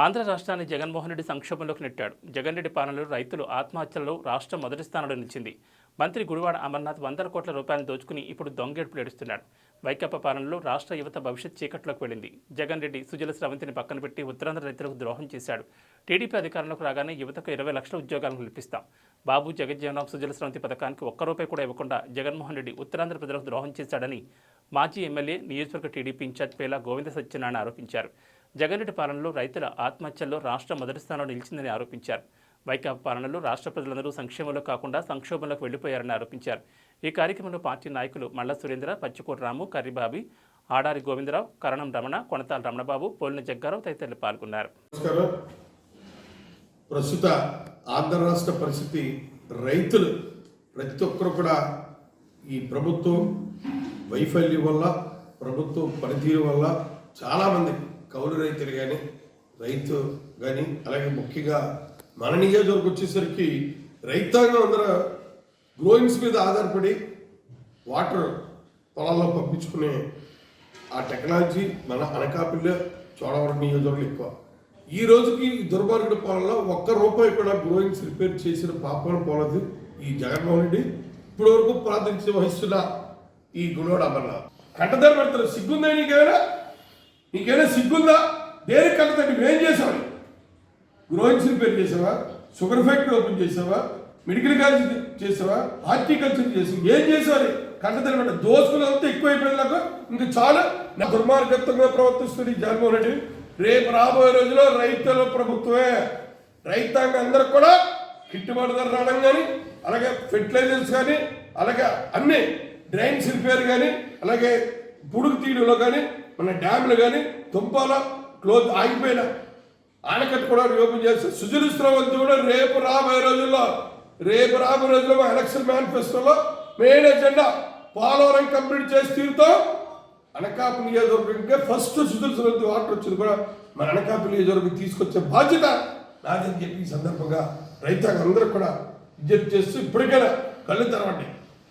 ఆంధ్ర రాష్ట్రాన్ని జగన్మోహన్ రెడ్డి సంక్షోభంలోకి నెట్టాడు. జగన్ రెడ్డి పాలనలో రైతులు ఆత్మహత్యలలో రాష్ట్రం మొదటి స్థానంలో నిలిచింది. మంత్రి గుడివాడ అమర్నాథ్ వందల కోట్ల రూపాయలు దోచుకుని ఇప్పుడు దొంగేడుపులు ఏడుస్తున్నాడు. వైకాపా పాలనలో రాష్ట్ర యువత భవిష్యత్ చీకట్లోకి వెళ్ళింది. జగన్ రెడ్డి సుజల స్రవంతిని పక్కన పెట్టి ఉత్తరాంధ్ర రైతులకు ద్రోహం చేశాడు. టీడీపీ అధికారంలోకి రాగానే యువతకు ఇరవై లక్షల ఉద్యోగాలను కల్పిస్తాం. బాబు జగజ్జీవనం సుజల స్రవంతి పథకానికి ఒక్క రూపాయి కూడా ఇవ్వకుండా జగన్మోహన్ రెడ్డి ఉత్తరాంధ్ర ప్రజలకు ద్రోహం చేశాడని మాజీ ఎమ్మెల్యే నియోజకవర్గ టీడీపీ ఇన్ఛార్జ్ పేల గోవింద సత్యనారాయణ ఆరోపించారు. జగన్రెడ్డి పాలనలో రైతుల ఆత్మహత్యల్లో రాష్ట్రం మొదటి స్థానంలో నిలిచిందని ఆరోపించారు. వైకాపా పాలనలో రాష్ట్ర ప్రజలందరూ సంక్షేమంలో కాకుండా సంక్షోభంలోకి వెళ్ళిపోయారని ఆరోపించారు. ఈ కార్యక్రమంలో పార్టీ నాయకులు మల్ల సురేంద్ర పచ్చికోటి రాము కర్రిబాబి ఆడారి గోవిందరావు కరణం రమణ కొనతాల రమణబాబు పోలిన జగ్గారావు తదితరులు పాల్గొన్నారు. ప్రస్తుత ఆంధ్ర రాష్ట్ర పరిస్థితి రైతులు ప్రతి ఒక్కరు కూడా ఈ ప్రభుత్వం వైఫల్యం వల్ల ప్రభుత్వం పనితీరు వల్ల చాలామంది కౌలు రైతులు కానీ రైతు కానీ అలాగే ముఖ్యంగా మన నియోజకవర్గం వచ్చేసరికి రైతాంగం అందరూ గ్రోయింగ్స్ మీద ఆధారపడి వాటర్ పొలాల్లో పంపించుకునే ఆ టెక్నాలజీ మన అనకాపల్లి చోడవరం నియోజకవర్గం ఎక్కువ. ఈ రోజుకి ఈ దుర్మార్గుడి ఒక్క రూపాయి కూడా గ్రోయింగ్స్ రిపేర్ చేసిన పాపం పోలేదు ఈ జగన్మోహన్ రెడ్డి. ఇప్పటి వరకు ప్రాతినిధ్యం వహిస్తున్న ఈ గుణోడు అమర్నాథ్. కంటదారు పెడతారు సిగ్గుందా నీకేమైనా? నీకేమైనా సిగ్గుందా? దేనికి కంటదారు నువ్వేం చేసావు గ్రోయింగ్స్ రిపేర్ చేసావా? షుగర్ ఫ్యాక్టరీ ఓపెన్ చేసావా? మెడికల్ కాలేజ్ చేసావా? హార్టికల్చర్ చేసి ఏం చేసావు? కంటదారు పెట్ట దోసుకులు అంతా ఎక్కువైపోయింది నాకు ఇంకా చాలా నా దుర్మార్గత్వంగా ప్రవర్తిస్తుంది జగన్మోహన్ రెడ్డి. రేపు రాబోయే రోజుల్లో రైతుల ప్రభుత్వమే. రైతాంగం అందరికి కూడా గిట్టుబాటు ధర రావడం కానీ అలాగే ఫెర్టిలైజర్స్ కానీ అలాగే అన్ని డ్రైన్స్ రిపేర్ కానీ అలాగే బుడుగు తీయడంలో కానీ మన డ్యామ్లు కానీ తుంపాల క్లోజ్ ఆగిపోయిన. ఆనకట్టు కూడా ఓపెన్ చేస్తే సుజల స్రవంతి కూడా రేపు రాబోయే రోజుల్లో రేపు రాబోయే రోజుల్లో మా ఎలక్షన్ మేనిఫెస్టోలో మెయిన్ ఎజెండా పోలవరం కంప్లీట్ చేసి తీరుతాం అనకాపల్లి నియోజకవర్గంగా ఫస్ట్ సుజల స్రవంతి వాటర్ వచ్చింది కూడా మన అనకాపల్లి నియోజకవర్గం తీసుకొచ్చే బాధ్యత నాదని చెప్పి ఈ సందర్భంగా రైతాంగం అందరూ కూడా విజ్ఞప్తి చేస్తూ ఇప్పటికైనా కళ్ళు తెరవండి.